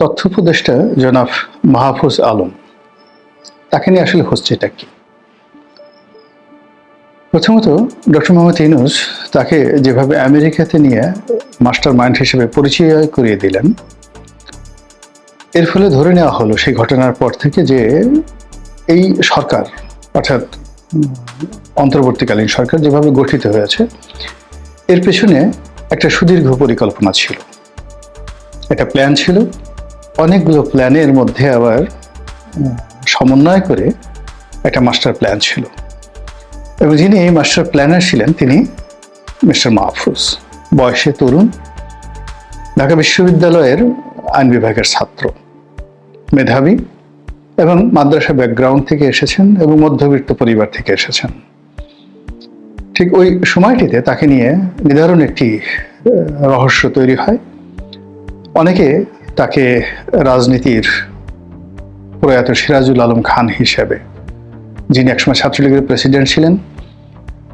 তথ্য উপদেষ্টা জনাব মাহফুজ আলম। তাকে নিয়ে আসলে হচ্ছে এটা কি? প্রথমত, ডক্টর মোহাম্মদ ইনুস তাকে যেভাবে আমেরিকাতে নিয়ে মাস্টার মাইন্ড হিসেবে পরিচয় করিয়ে দিলেন, এর ফলে ধরে নেওয়া হলো সেই ঘটনার পর থেকে যে এই সরকার, অর্থাৎ অন্তর্বর্তীকালীন সরকার যেভাবে গঠিত হয়েছে, এর পেছনে একটা সুদীর্ঘ পরিকল্পনা ছিল। একটা প্ল্যান ছিল অনেকগুলো প্ল্যানের মধ্যে আবার সমন্বয় করে একটা মাস্টার প্ল্যান ছিল। এবং যিনি এই মাস্টার প্ল্যানার ছিলেন তিনি মিস্টার মাহফুজ। বয়সে তরুণ ঢাকা বিশ্ববিদ্যালয়ের আইন বিভাগের ছাত্র মেধাবী এবং মাদ্রাসা ব্যাকগ্রাউন্ড থেকে এসেছেন এবং মধ্যবিত্ত পরিবার থেকে এসেছেন। ঠিক ওই সময়টিতে তাকে নিয়ে নিদারুণ একটি রহস্য তৈরি হয়। অনেকে তাকে রাজনীতির প্রয়াত সিরাজুল আলম খান হিসেবে, যিনি একসময় ছাত্রলীগের প্রেসিডেন্ট ছিলেন,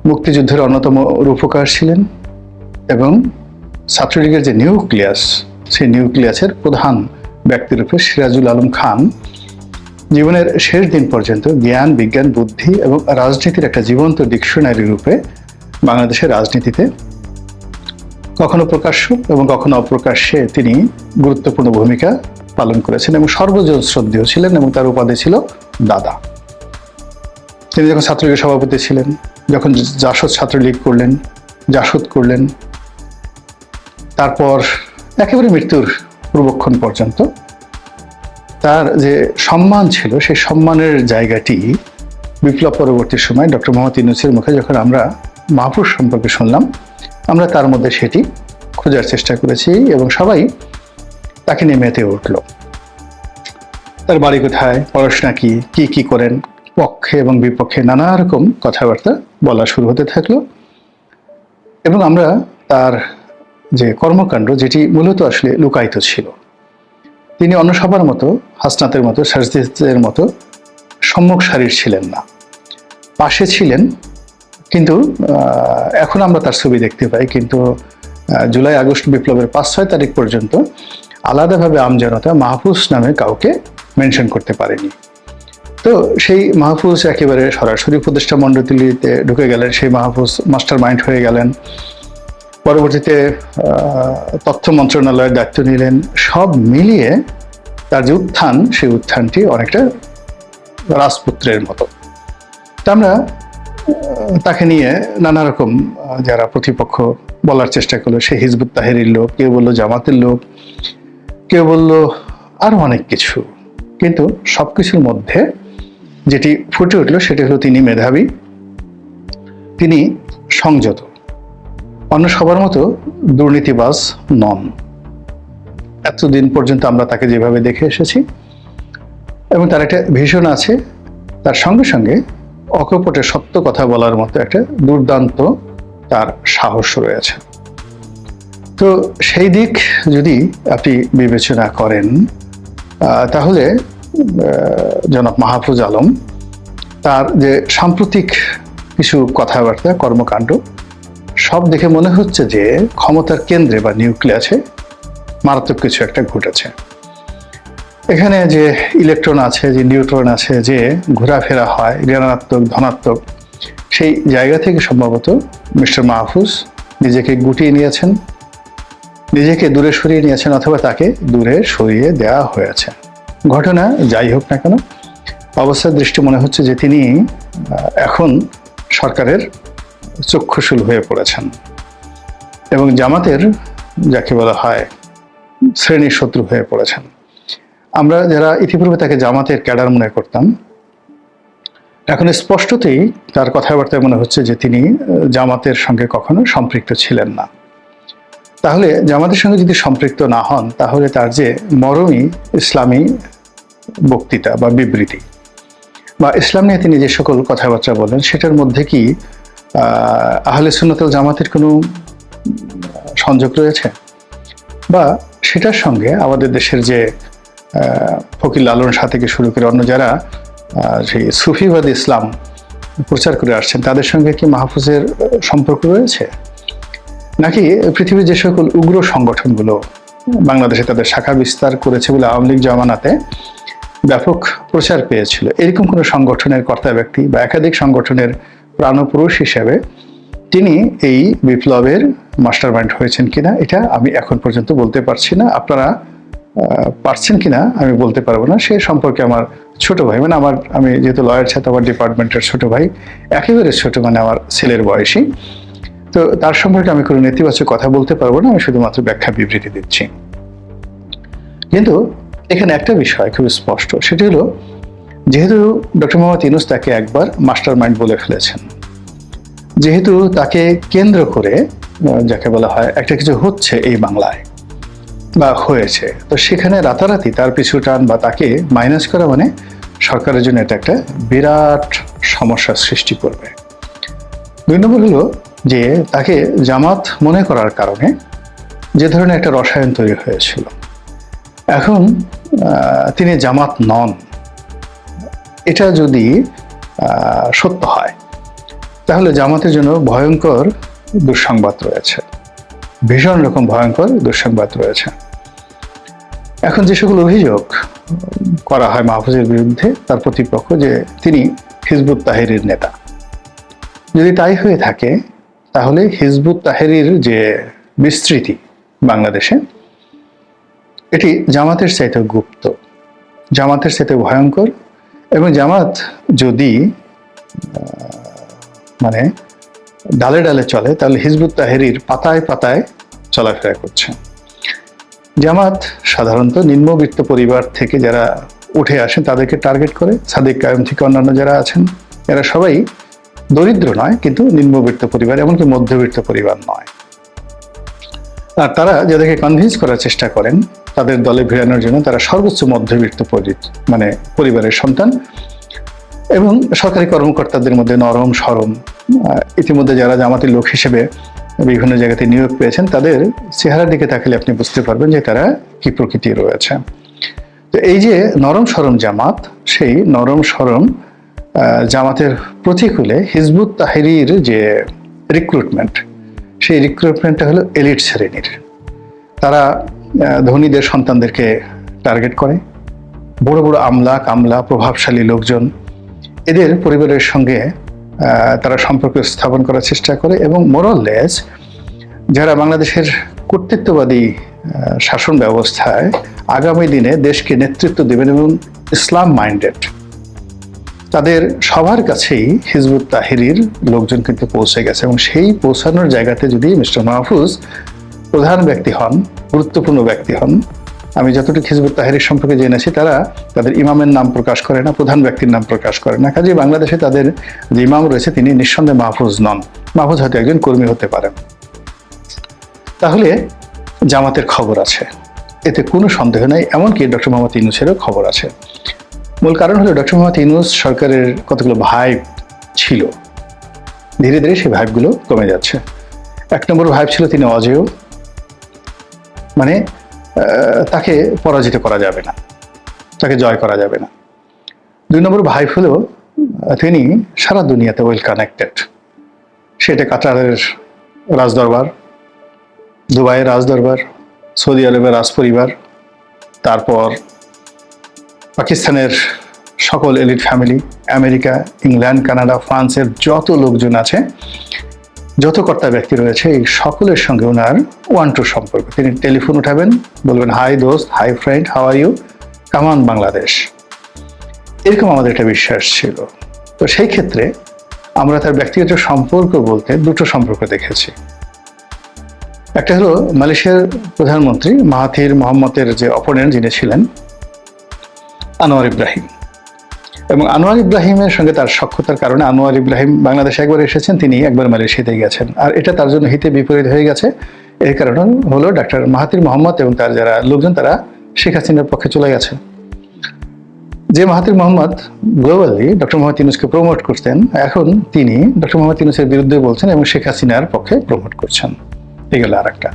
মুক্তিযুদ্ধের অন্যতম রূপকার ছিলেন এবং ছাত্রলীগের যে নিউক্লিয়াস, সেই নিউক্লিয়াসের প্রধান ব্যক্তিরূপে সিরাজুল আলম খান জীবনের শেষ দিন পর্যন্ত জ্ঞান, বিজ্ঞান, বুদ্ধি এবং রাজনীতির একটা জীবন্ত ডিকশনারি রূপে বাংলাদেশের রাজনীতিতে কখনো প্রকাশ্য এবং কখনো অপ্রকাশ্যে তিনি গুরুত্বপূর্ণ ভূমিকা পালন করেছেন এবং সর্বজন শ্রদ্ধেয় ছিলেন এবং তার উপাধি ছিল দাদা। তিনি যখন ছাত্রলীগের সভাপতি ছিলেন, যখন জাসদ ছাত্রলীগ করলেন, জাসদ করলেন, তারপর একেবারে মৃত্যুর পূর্বক্ষণ পর্যন্ত তার যে সম্মান ছিল, সেই সম্মানের জায়গাটি বিপ্লব পরবর্তী সময় ডক্টর মোহাম্মদ ইউনুসের মুখে যখন আমরা মাহফুজ সম্পর্কে শুনলাম আমরা তার মধ্যে সেটি খোঁজার চেষ্টা করেছি এবং সবাই তাকে নিয়ে মেতে উঠল। তার বাড়ি কোথায়? পড়াশোনা কি? কি কি করেন? পক্ষে এবং বিপক্ষে নানা রকম কথাবার্তা বলা শুরু হতে থাকল এবং আমরা তার যে কর্মকাণ্ড, যেটি মূলত আসলে লুকায়িত ছিল, তিনি অন্য সবার মতো, হাসনাতের মতো, সাজদের মতো সম্মুখ সারির ছিলেন না। পাশে ছিলেন কিন্তু এখন আমরা তার ছবি দেখতে পাই, কিন্তু জুলাই, আগস্ট বিপ্লবের পাঁচ, ছয় তারিখ পর্যন্ত আলাদাভাবে আমজনতা মাহফুজ নামে কাউকে মেনশন করতে পারেনি। তো সেই মাহফুজ একেবারে সরাসরি উপদেষ্টা মণ্ডলীতে ঢুকে গেলেন, সেই মাহফুজ মাস্টার মাইন্ড হয়ে গেলেন। পরবর্তীতে তথ্য মন্ত্রণালয়ের দায়িত্ব নিলেন। সব মিলিয়ে তার যে উত্থান, সেই উত্থানটি অনেকটা রাজপুত্রের মতো। তা আমরা তাকে নিয়ে নানা রকম যারা প্রতিপক্ষ বলার চেষ্টা করল, সে হিজবুত তাহেরির লোক, কেউ বলল জামাতের লোক, কেউ বলল আরও অনেক কিছু। কিন্তু সব কিছুর মধ্যে যেটি ফুটে উঠল সেটি হলো তিনি মেধাবী, তিনি সংযত, অন্য সবার মতো দুর্নীতিবাজ নন। এতদিন পর্যন্ত আমরা তাকে যেভাবে দেখে এসেছি, এবং তার একটা ভীষণ আছে, তার সঙ্গে সঙ্গে অকপটে সত্য কথা বলার মতো একটা দুর্দান্ত তার সাহস রয়েছে। তো সেই দিক যদি আপনি বিবেচনা করেন তাহলে জনাব মাহফুজ আলম তার যে সাম্প্রতিক কিছু কথাবার্তা, কর্মকাণ্ড, সব দেখে মনে হচ্ছে যে ক্ষমতার কেন্দ্রে বা নিউক্লিয়াসে মারাত্মক কিছু একটা ঘটেছে। এখানে যে ইলেকট্রন আছে, যে নিউট্রন আছে, যে ঘোরাফেরা হয়, ঋণাত্মক, ধনাত্মক, সেই জায়গা থেকে সম্ভবত মিস্টার মাহফুজ নিজেকে গুটিয়ে নিয়েছেন, নিজেকে দূরে সরিয়ে নিয়েছেন অথবা তাকে দূরে সরিয়ে দেওয়া হয়েছে। ঘটনা যাই হোক না কেন, অবস্থার দৃষ্টি মনে হচ্ছে যে তিনি এখন সরকারের চক্ষুশূল হয়ে পড়েছেন এবং জামাতের, যাকে বলা হয় শ্রেণির শত্রু হয়ে পড়েছেন। আমরা যারা ইতিপূর্বে তাকে জামাতের ক্যাডার মনে করতাম এখন স্পষ্টতই তার কথাবার্তায় মনে হচ্ছে যে তিনি জামাতের সঙ্গে কখনো সম্পৃক্ত ছিলেন না। তাহলে জামাতের সঙ্গে যদি সম্পৃক্ত না হন তাহলে তার যে মরমী ইসলামী বক্তৃতা বা বিবৃতি। বা ইসলাম নিয়ে তিনি যে সকল কথাবার্তা বলেন সেটার মধ্যে কি আহ, আহলে সুন্নতল জামাতের কোনো সংযোগ রয়েছে? বা সেটার সঙ্গে আমাদের দেশের যে ফকির লালন শাহ থেকে শুরু করে অন্য যারা সেই সুফিবাদ ইসলাম প্রচার করে আসছেন, তাদের সঙ্গে কি মাহফুজের সম্পর্ক রয়েছে? নাকি পৃথিবীর যে সকল উগ্র সংগঠনগুলো বাংলাদেশে তাদের শাখা বিস্তার করেছে বলে আওয়ামী লীগ জমানাতে ব্যাপক প্রচার পেয়েছিল? এরকম কোনো সংগঠনের কর্তা ব্যক্তি বা একাধিক সংগঠনের প্রাণপুরুষ হিসেবে তিনি এই বিপ্লবের মাস্টার মাইন্ড হয়েছেন কিনা, এটা আমি এখন পর্যন্ত বলতে পারছি না। আপনারা পারছেন কিনা আমি বলতে পারব না। সে সম্পর্কে আমার ছোট ভাই মানে আমার, আমি যেহেতু লয়ার ছাত্র আমার ডিপার্টমেন্টের ছোট ভাই, একেবারে ছোট মানে আমার ছেলের বয়সী। তো তার সম্পর্কে আমি কোনো নেতিবাচক কথা বলতে পারব না, আমি শুধুমাত্র ব্যাখ্যা বিবৃতি দিচ্ছি। কিন্তু এখানে একটা বিষয় খুব স্পষ্ট, সেটি হলো, যেহেতু ডক্টর মোহাম্মদ ইনুস তাকে একবার মাস্টার মাইন্ড বলে ফেলেছেন, যেহেতু তাকে কেন্দ্র করে যাকে বলা হয় একটা কিছু হচ্ছে এই বাংলায় বা হয়েছে। তো সেখানে রাতারাতি তার পিছু টান বা তাকে মাইনাস করা মানে সরকারের জন্য এটা একটা বিরাট সমস্যার সৃষ্টি করবে। দুই নম্বর হলো যে তাকে জামাত মনে করার কারণে যে ধরনের একটা রসায়ন তৈরি হয়েছিল। এখন তিনি জামাত নন। এটা যদি সত্য হয়, তাহলে জামাতের জন্য ভয়ঙ্কর দুঃসংবাদ রয়েছে। ভীষণ রকম ভয়ঙ্কর দুঃসংবাদ রয়েছে। এখন যে সকল অভিযোগ করা হয় মাহফুজের বিরুদ্ধে, তার প্রতিপক্ষ যে তিনি হিজবুত তাহেরির নেতা। যদি তাই হয়ে থাকে, তাহলে হিজবুত তাহেরির যে বিস্তৃতি বাংলাদেশে, এটি জামাতের চাইতে গুপ্ত, জামাতের চাইতে ভয়ঙ্কর এবং জামাত যদি মানে ডালে ডালে চলে, তাহলে হিজবুত তাহেরির পাতায় পাতায় চলাফেরা করছে। জামাত সাধারণত নিম্নবিত্ত পরিবার থেকে যারা উঠে আসেন, তাদেরকে টার্গেট করে। সাদিক কায়ম থেকে অন্যান্য যারা আছেন, এরা সবাই দরিদ্র নয়, কিন্তু নিম্নবিত্ত পরিবার, এমনকি মধ্যবিত্ত পরিবার নয়। আর তারা যাদেরকে কনভিন্স করার চেষ্টা করেন, তাদের দলে ভিড়ানোর জন্য তারা সর্বোচ্চ মধ্যবিত্ত মানে পরিবারের সন্তান এবং সরকারি কর্মকর্তাদের মধ্যে নরম, সরম। ইতিমধ্যে যারা জামাতের লোক হিসেবে বিভিন্ন জায়গাতে নিয়োগ পেয়েছেন, তাদের চেহারার দিকে তাকালে আপনি বুঝতে পারবেন যে তারা কি প্রকৃতি রয়েছে। তো এই যে নরম সরম জামাত, সেই নরম সরম জামাতের প্রতিকূলে হিজবুত তাহিরির যে রিক্রুটমেন্ট সেই রিক্রুটমেন্টটা হলো এলিট শ্রেণির। তারা ধনীদের সন্তানদেরকে টার্গেট করে। বড় বড় আমলা কামলা, প্রভাবশালী লোকজন, এদের পরিবারের সঙ্গে তারা সম্পর্ক স্থাপন করার চেষ্টা করে এবং মোরললেস যারা বাংলাদেশের কর্তৃত্ববাদী শাসন ব্যবস্থায় আগামী দিনে দেশকে নেতৃত্ব দেবেন এবং ইসলাম মাইন্ডেড তাদের সবার কাছেই হিজবুত তাহিরির লোকজন কিন্তু পৌঁছে গেছে এবং সেই পৌঁছানোর জায়গাতে যদি মিস্টার মাহফুজ প্রধান ব্যক্তি হন, গুরুত্বপূর্ণ ব্যক্তি হন আমি যতটুকু হিজবুত তাহিরির সম্পর্কে জেনেছি তারা তাদের ইমামের নাম প্রকাশ করে না, প্রধান ব্যক্তির নাম প্রকাশ করে না। কাজে বাংলাদেশে তাদের যে ইমাম রয়েছে, তিনি নিঃসন্দেহে মাহফুজ নন। মাহফুজ হয়তো একজন কর্মী হতে পারেন তাহলে জামাতের খবর আছে। এতে কোনো সন্দেহ নেই, এমনকি ডক্টর মোহাম্মদ ইউনুসেরও খবর আছে। মূল কারণ হলো ডক্টর মোহাম্মদ ইউনুস সরকারের কতগুলো ভাইব ছিল। ধীরে ধীরে সেই ভাইবগুলো কমে যাচ্ছে। এক নম্বর ভাইব ছিল তিনি অজেয়। মানে তাকে পরাজিত করা যাবে না, তাকে জয় করা যাবে না। দুই নম্বর ভাইব হলো তিনি সারা দুনিয়াতে ওয়েল কানেক্টেড সেটা কাতারের রাজদরবার, দুবাইয়ের রাজদরবার, সৌদি আরবের রাজপরিবার, তারপর পাকিস্তানের সকল elite family America, England, Canada, ফ্রান্সের যত লোকজন আছে যত কর্তা ব্যক্তি রয়েছে, এই সকলের সঙ্গে ওনার ওয়ান টু সম্পর্ক। তিনি টেলিফোন উঠাবেন, বলবেন হাই দোস্ত hi friend how are you come on Bangladesh এরকম আমাদের একটা বিশ্বাস ছিল। তো সেই ক্ষেত্রে আমরা তার ব্যক্তিগত সম্পর্ক বলতে দুটো সম্পর্ক দেখেছি। একটা হলো মালয়েশিয়ার প্রধানমন্ত্রী, মাহাথির মোহাম্মদের যে অপোনেন্ট যিনি ছিলেন, আনোয়ার ইব্রাহিম। এবং আনোয়ার ইব্রাহিমের সঙ্গে তার সক্ষতার কারণে আনোয়ার ইব্রাহিম বাংলাদেশে একবার এসেছেন, তিনি একবার মালয়েশিয়াতে গেছেন। আর এটা তার জন্য হিতে বিপরীত হয়ে গেছে। এর কারণ হলো ডাক্তার মাহাতির মোহাম্মদ এবং তার যারা লোকজন, তারা শেখ হাসিনার পক্ষে চলে গেছে। যে Mahathir Mohamad globally doctor Muhammad ইউনুসকে প্রমোট করতেন এখন তিনি ডক্টর মোহাম্মদ ইউনুসের বিরুদ্ধে বলছেন এবং শেখ হাসিনার পক্ষে প্রমোট করছেন। এগুলো আর একটা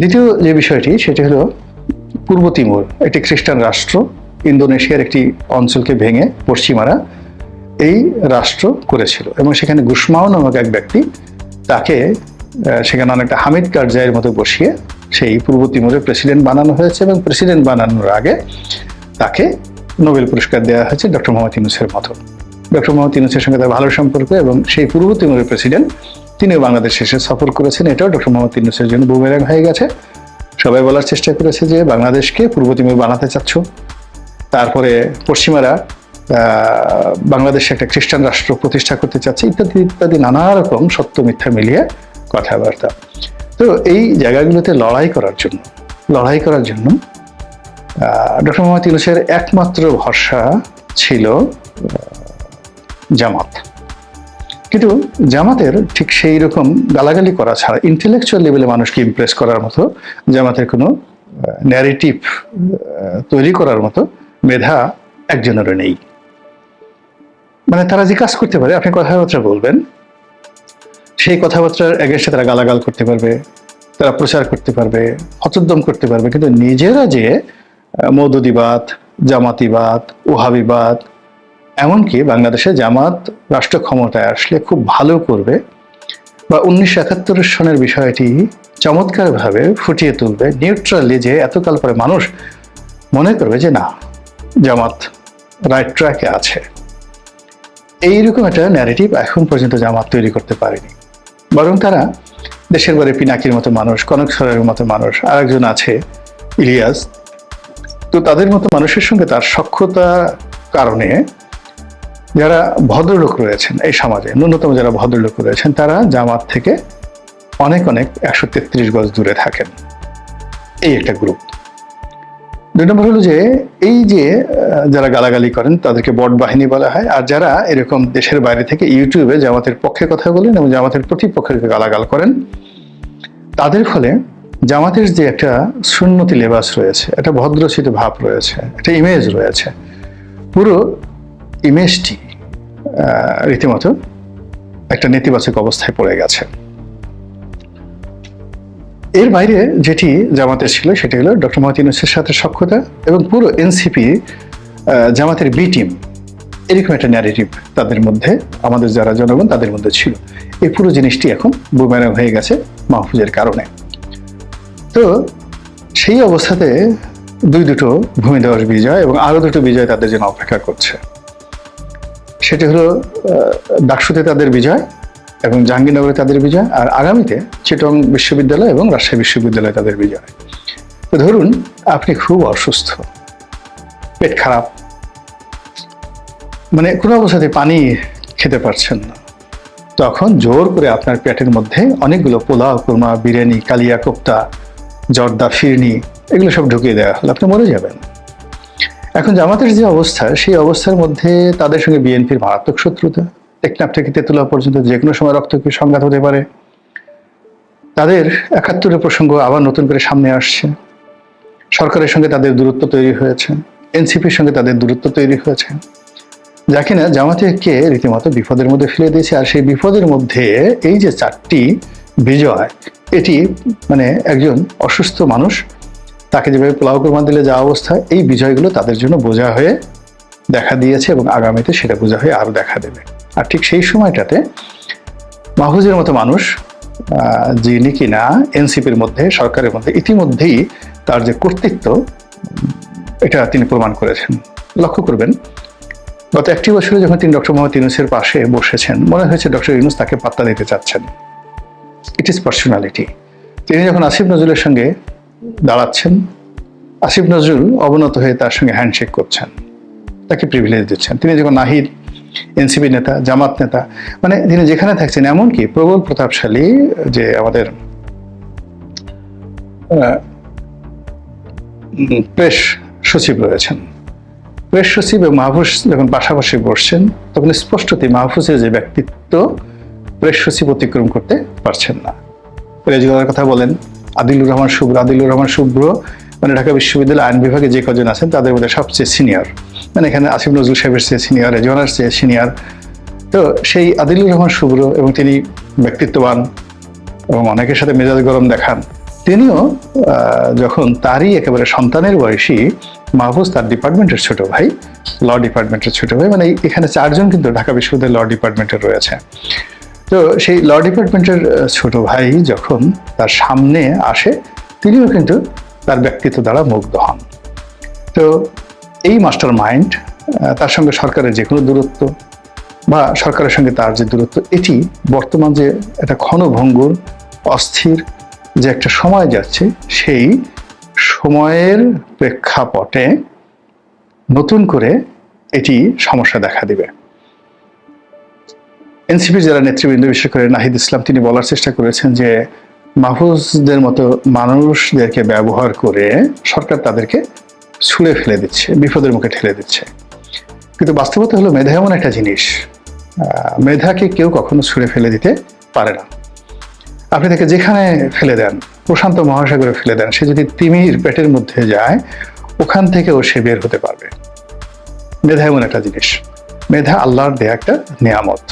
দ্বিতীয় যে বিষয়টি, সেটি হলো পূর্ব তিমুর, একটি খ্রিস্টান রাষ্ট্র। ইন্দোনেশিয়ার একটি অঞ্চলকে ভেঙে পশ্চিমারা এই রাষ্ট্র করেছিল এবং সেখানে গুসমাও নামক এক ব্যক্তি তাকে সেখানে অনেকটা হামিদ কারজাইয়ের মতো বসিয়ে সেই পূর্ব তিমুরের প্রেসিডেন্ট বানানো হয়েছে এবং প্রেসিডেন্ট বানানোর আগে তাকে নোবেল পুরস্কার দেওয়া হয়েছে ডক্টর মোহাম্মদ ইউনুসের মতো। ডক্টর মোহাম্মদ ইউনুসের সঙ্গে তার ভালো সম্পর্ক এবং সেই পূর্ব তিমুরের প্রেসিডেন্ট তিনিও বাংলাদেশ এসে সফর করেছেন। এটাও ডক্টর মোহাম্মদ ইউনুসের জন্য বুমেরাং হয়ে গেছে। সবাই বলার চেষ্টা করেছে যে বাংলাদেশকে পূর্ব তিমুর বানাতে চাচ্ছ। তারপরে পশ্চিমারা বাংলাদেশে একটা খ্রিস্টান রাষ্ট্র প্রতিষ্ঠা করতে চাচ্ছে, ইত্যাদি ইত্যাদি নানা রকম সত্য মিথ্যা মিলিয়ে কথাবার্তা। তো এই জায়গাগুলোতে লড়াই করার জন্য, লড়াই করার জন্য ডক্টর মোহাম্মদ ইউনুসের একমাত্র ভরসা ছিল জামাত। কিন্তু জামাতের ঠিক সেই রকম গালাগালি করা ছাড়া ইন্টেলেকচুয়াল লেভেলে মানুষকে ইমপ্রেস করার মতো জামাতের কোনো ন্যারেটিভ তৈরি করার মতো মেধা একজনেরও নেই। মানে তারা যে কাজ করতে পারে, আপনি কথাবার্তা বলবেন, সেই কথাবার্তার এগেনস্টে তারা গালাগাল করতে পারবে, তারা প্রচার করতে পারবে হতোদ্যম করতে পারবে, কিন্তু নিজেরা যে মৌদুদিবাদ, জামাতিবাদ, ওহাবিবাদ, এমনকি বাংলাদেশে জামাত রাষ্ট্র ক্ষমতায় আসলে খুব ভালো করবে বা উনিশশো একাত্তর সনের বিষয়টি চমৎকারভাবে ফুটিয়ে তুলবে নিউট্রালি যে এতকাল পরে মানুষ মনে করবে যে না জামাত রাইট ট্র্যাকে আছে। এইরকম একটা ন্যারেটিভ এখন পর্যন্ত জামাত তৈরি করতে পারেনি। বরং তারা দেশের বাড়ি পিনাকির মতো মানুষ কনক সরের মতো মানুষ, আরেকজন আছে, ইলিয়াস। তো তাদের মতো মানুষের সঙ্গে তার সক্ষতা কারণে যারা ভদ্রলোক রয়েছেন এই সমাজে, ন্যূনতম যারা ভদ্রলোক রয়েছেন, তারা জামাত থেকে অনেক অনেক একশো তেত্রিশ গজ দূরে থাকেন। এই একটা গ্রুপ দুই নম্বর হলো যে, এই যে যারা গালাগালি করেন, তাদেরকে বট বাহিনী বলা হয়। আর যারা এরকম দেশের বাইরে থেকে ইউটিউবে জামাতের পক্ষে কথা বলেন এবং জামাতের প্রতিপক্ষের গালাগাল করেন, তাদের ফলে জামাতের যে একটা সুন্নতি লেবাস রয়েছে, একটা ভদ্রচিত ভাব রয়েছে, একটা ইমেজ রয়েছে, পুরো ইমেজটি রীতিমতো একটা নেতিবাচক অবস্থায় পড়ে গেছে। এর বাইরে যেটি জামাতের ছিল, সেটি হলো ডক্টর মোহাম্মদ ইউনুসের সাথে সক্ষতা এবং পুরো এনসিপি জামাতের বি টিম, এরকম একটা ন্যারেটিভ তাদের মধ্যে, আমাদের যারা জনগণ তাদের মধ্যে ছিল। এই পুরো জিনিসটি এখন বুমেরাং হয়ে গেছে মাহফুজের কারণে। তো সেই অবস্থাতে দুই দুটো ভূমিধস বিজয় এবং আরও দুটো বিজয় তাদের জন্য অপেক্ষা করছে। সেটি হলো ডাকসুতে তাদের বিজয় এবং জাহাঙ্গীরনগরে তাদের বিজয়, আর আগামীতে চিটং বিশ্ববিদ্যালয় এবং রাজশাহী বিশ্ববিদ্যালয়ে তাদের বিজয়। তো ধরুন, আপনি খুব অসুস্থ, পেট খারাপ মানে কোনো অবস্থাতে পানি খেতে পারছেন না, তখন জোর করে আপনার পেটের মধ্যে অনেকগুলো পোলাও, কুরমা, বিরিয়ানি, কালিয়া, কোপ্তা, জর্দা, ফিরনি, এগুলো সব ঢুকিয়ে দেওয়া হলো, আপনি মরে যাবেন। এখন জামাতের যে অবস্থা, সেই অবস্থার মধ্যে তাদের সঙ্গে বিএনপির মারাত্মক শত্রুতা। টেকনাফ থেকে তেতুলা পর্যন্ত যে কোনো সময় রক্তকে সংঘাত হতে পারে। তাদের একাত্তরের প্রসঙ্গ আবার নতুন করে সামনে আসছে। সরকারের সঙ্গে তাদের দূরত্ব তৈরি হয়েছে। এনসিপির সঙ্গে তাদের দূরত্ব তৈরি হয়েছে। যা কিনা জামাতেকে রীতিমতো বিপদের মধ্যে ফেলে দিয়েছে। আর সেই বিপদের মধ্যে এই যে চারটি বিজয়, এটি মানে একজন অসুস্থ মানুষ তাকে যেভাবে পোলাও কোরবান দিলে যা অবস্থা, এই বিজয়গুলো তাদের জন্য বোঝা হয়ে দেখা দিয়েছে এবং আগামীতে সেটা বোঝা হয়ে আরও দেখা দেবে। আর ঠিক সেই সময়টাতে মাহফুজের মতো মানুষ যিনি কিনা এনসিপির মধ্যে, সরকারের মধ্যে, ইতিমধ্যেই তার যে কর্তৃত্ব, এটা তিনি প্রমাণ করেছেন। লক্ষ্য করবেন, গত একটি বছরে যখন তিনি ডক্টর মোহাম্মদ ইউনুসের পাশে বসেছেন, মনে হয়েছে ডক্টর ইউনুস তাকে পাত্তা দিতে চাচ্ছেন। ইট ইজ পার্সোনালিটি তিনি যখন আসিফ নজরুলের সঙ্গে দাঁড়াচ্ছেন, আসিফ নজরুল অবনত হয়ে তার সঙ্গে হ্যান্ডশেক করছেন, তাকে প্রিভিলেজ দিচ্ছেন। তিনি যখন নাহিদ এনসিপি নেতা, জামাত নেতা মানে তিনি যেখানে থাকছেন, এমনকি প্রবল প্রতাপশালী যে আমাদের প্রেস সচিব রয়েছেন। প্রেস সচিব এবং মাহফুজ যখন পাশাপাশি বসছেন, তখন স্পষ্টতই মাহফুজের যে ব্যক্তিত্ব, প্রেস সচিব অতিক্রম করতে পারছেন না। রেজগার কথা বলেন, আদিলুর রহমান শুভ্র, আদিলুর রহমান শুভ্র মানে ঢাকা বিশ্ববিদ্যালয় আইন বিভাগে যে কজন আছেন, তাদের মধ্যে সবচেয়ে সিনিয়র মানে এখানে আসিফ নজরুল সাহেবের চেয়ে সিনিয়র রেজওয়ানার চেয়ে সিনিয়র তো সেই আদিলুর রহমান শুভ্র এবং তিনি ব্যক্তিত্ববান এবং অনেকের সাথে মেজাজ গরম দেখান, তিনিও যখন তারই একেবারে সন্তানের বয়সী মাহফুজ, তার ডিপার্টমেন্টের ছোট ভাই ল ডিপার্টমেন্টের ছোট ভাই মানে এখানে চারজন কিন্তু ঢাকা বিশ্ববিদ্যালয় ল ডিপার্টমেন্টের রয়েছে। তো সেই ল ডিপার্টমেন্টের ছোট ভাই যখন তার সামনে আসে, তিনিও কিন্তু তার ব্যক্তিত্ব দ্বারা মুগ্ধ হন। তো এই মাস্টার মাইন্ড তার সঙ্গে সরকারের যে কোনো দূরত্ব বা সরকারের সঙ্গে তার যে দূরত্ব, এটি বর্তমান যে একটা ক্ষণভঙ্গুর, অস্থির যে একটা সময় যাচ্ছে, সেই সময়ের প্রেক্ষাপটে নতুন করে এটি সমস্যা দেখা দিবে। এনসিপি যারা নেতৃবৃন্দ, বিশেষ করে নাহিদ ইসলাম, তিনি বলার চেষ্টা করেছেন যে মাহফুজদের মতো মানুষদেরকে ব্যবহার করে সরকার তাদেরকে ছুঁড়ে ফেলে দিচ্ছে, বিপদের মুখে ঠেলে দিচ্ছে। কিন্তু বাস্তবতা হলো মেধা এমন একটা জিনিস মেধাকে কেউ কখনো ছুঁড়ে ফেলে দিতে পারে না। আপনি তাকে যেখানে ফেলে দেন, প্রশান্ত মহাসাগরে ফেলে দেন, সে যদি তিমির পেটের মধ্যে যায়, ওখান থেকেও সে বের হতে পারবে। মেধা এমন একটা জিনিস, মেধা আল্লাহর দেয়া একটা নিয়ামত।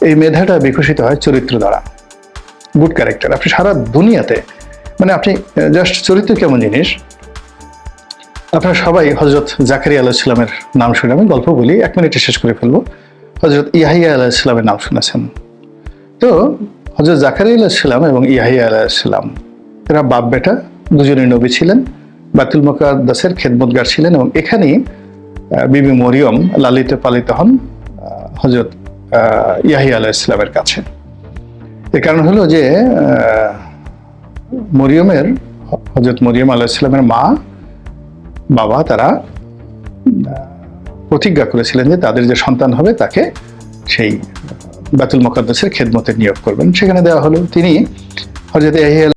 এই মেধাটা বিকশিত হয় চরিত্র দ্বারা। গুড ক্যারেক্টার আপনি সারা দুনিয়াতে মানে আপনি জাস্ট চরিত্র কেমন জিনিস? আপনারা সবাই হজরত জাকারিয়া আলাহ ইসলামের নাম শুনে, আমি গল্প বলি, এক মিনিটে শেষ করে ফেলব। হজরত ইয়াহিয়া আলাহ ইসলামের নাম শুনেছেন। তো হজরত জাকারিয়া আলাহ ইসলাম এবং ইয়াহিয়া আলাহ ইসলাম এরা বাপ বেটা দুজনেই নবী ছিলেন, বাতুল মুকাদ্দাসের খেদমতগার ছিলেন এবং এখানেই বিবি মরিয়ম লালিত পালিত হন হজরত ইয়াহিয়া আলাহ ইসলামের কাছে। এর কারণ হলো যে মরিয়মের হজরত মরিয়ম আলাহিসাল্লামের মা, বাবা তারা প্রতিজ্ঞা করেছিলেন যে তাদের যে সন্তান হবে তাকে সেই বাতুল মোকাদ্দাসের খেদমতে নিয়োগ করবেন। সেখানে দেওয়া হলো। তিনি হজরত ইয়াহিয়া